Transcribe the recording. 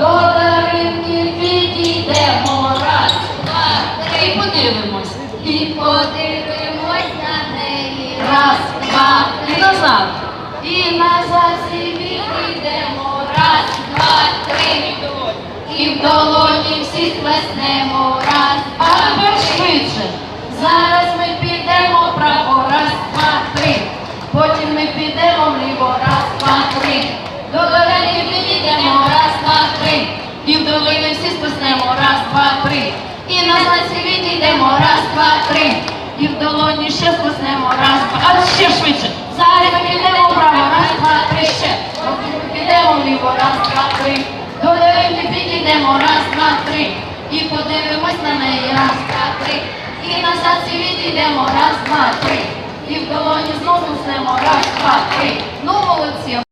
до даринки підійдемо, раз, два, три, подивимось. І подивимось на неї. Раз, два, і назад. І назад відійдемо. Раз, два, три. І в долоні всі сплеснемо. Раз, два, тепер швидше. Зараз ми підемо вправо, раз, два, три. Потім ми підемо вліво, раз, два, три. До долини І долини всі списнемо, раз, два, три. І назад всі відійдемо, раз, два, три. І в долоні ще списнемо, раз, два. А ще швидше. Зараз ми підемо вправо, раз, два, три, ще. Підемо вліво, раз, два, три. До долини підійдемо, раз, два, три. І подивимось на неї, раз, два, три. І назад всі відійдемо, раз, два, три. І в долоні знову снемо, раз, два, три.